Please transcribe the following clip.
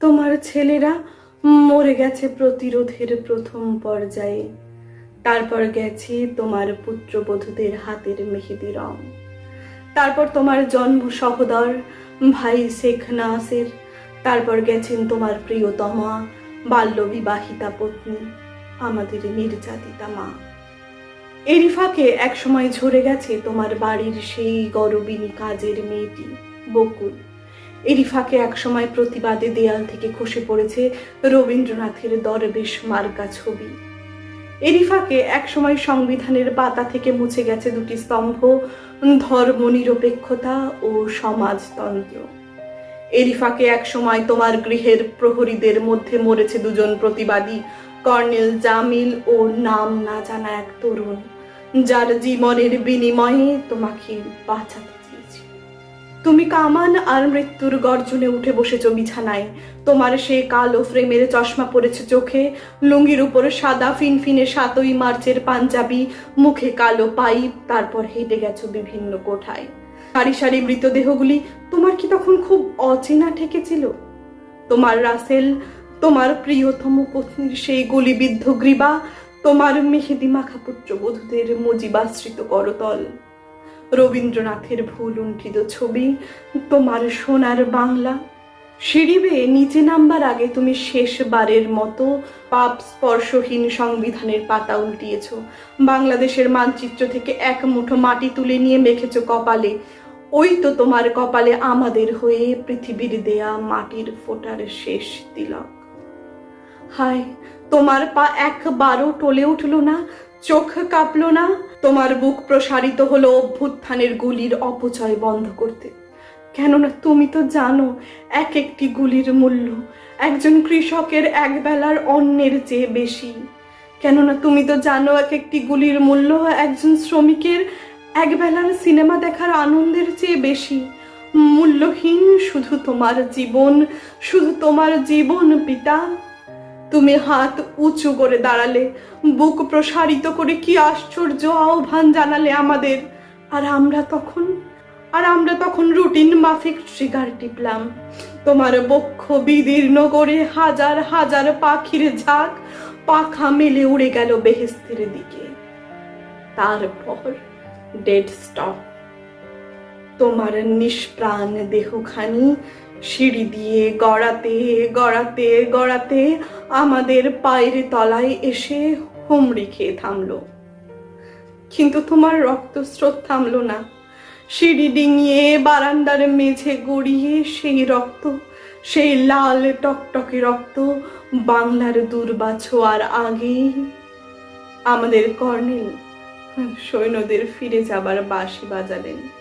তোমার ছেলেরা মরে গেছে প্রতিরোধের প্রথম পর্যায়ে। তারপর গেছে তোমার পুত্রবধূদের হাতের মেহেদি রং। তারপর তোমার জন্ম সহোদর ভাই শেখ নাসের। তারপর গেছেন তোমার প্রিয়তমা, বাল্যবিবাহিতা পত্নী, আমাদের নির্যাতিতা মা। এরই ফাঁকে একসময় ঝরে গেছে তোমার বাড়ির সেই গরবিনী কাজের মেয়েটি, বকুল। এরই ফাঁকে একসময় প্রতিবাদে দেয়াল থেকে খসে পড়েছে রবীন্দ্রনাথের দরবেশ মার্কা ছবি। এরই ফাঁকে একসময় সংবিধানের পাতা থেকে মুছে গেছে দুটি স্তম্ভ, ধর্ম নিরপেক্ষতা ও সমাজতন্ত্র। এরই ফাঁকে একসময় তোমার গৃহের প্রহরীদের মধ্যে মরেছে দুজন প্রতিবাদী, কর্নেল জামিল ও নাম না জানা এক তরুণ, যার জীবনের বিনিময়ে তোমাকে বাঁচাতে চেয়েছে তুমি কামান আর মৃত্যুর গর্জনে উঠে বসেছ বিছানায়। তোমার সে কালো ফ্রেমের চশমা পড়েছে চোখে। লুঙ্গির উপরে সাদা ফিনফিনে সাতই মার্চের পাঞ্জাবি, মুখে কালো পাইপ, তারপর হেঁটে গেছো বিভিন্ন কোঠায়। সারি সারি মৃতদেহগুলি তোমার কি তখন খুব অচেনা ঠেকেছিল? তোমার রাসেল, তোমার প্রিয়তম পত্নীর সেই গুলিবিদ্ধ গ্রীবা, তোমার মেহেদি মাখা পুত্রবধূদের মজিবাশ্রিত করতল। রবীন্দ্রনাথের ভুল উন্ঠিত ছবি, তোমার সোনার বাংলা। সিঁড়ি বেয়ে নিচে নামবার আগে তুমি শেষবারের মতো পাপ স্পর্শহীন সংবিধানের পাতা উল্টিয়েছ। বাংলাদেশের মানচিত্র থেকে এক মুঠো মাটি তুলে নিয়ে মেখেছ কপালে। ওই তো তোমার কপালে আমাদের হয়ে পৃথিবীর দেয়া মাটির ফোটার শেষ তিলক। হায়, তোমার পা একবারও টলে উঠল না, চোখ কাঁপলো না তোমার বুক প্রসারিত হলো অভ্যুত্থানের গুলির অপচয় বন্ধ করতে। কেননা তুমি তো জানো এক একটি গুলির মূল্য একজন কৃষকের একবেলার অন্যের চেয়ে বেশি। কেননা তুমি তো জানো এক একটি গুলির মূল্য একজন শ্রমিকের একবেলার সিনেমা দেখার আনন্দের চেয়ে বেশি। মূল্যহীন শুধু তোমার জীবন, শুধু তোমার জীবন পিতা তুমি হাত উঁচু করে দাঁড়ালে, বুক প্রসারিত করে কি আশ্চর্য আহ্বান জানালে আমাদের। আর আমরা তখন, আর আমরা তখন রুটিন মাফিক ট্রিগার টিপলাম। তোমার বক্ষ বিদীর্ণ করে হাজার হাজার পাখির ঝাঁক, পাখা মেলে উড়ে গেল বেহেস্তের দিকে। তারপর ডেড স্টপ তোমার নিষ্প্রাণ দেহখানি সিঁড়ি দিয়ে গড়াতে গড়াতে গড়াতে আমাদের পায়ের তলায় এসে হুমড়ি খেয়ে থামলো। কিন্তু তোমার রক্তস্রোত থামলো না। সিঁড়ি ডিঙিয়ে বারান্দার মেঝে গড়িয়ে সেই রক্ত, সেই লাল টকটকে রক্ত বাংলার দুর্বাছোয়ার আগেই আমাদের কর্নেল সৈন্যদের ফিরে যাবার বাঁশি বাজালেন।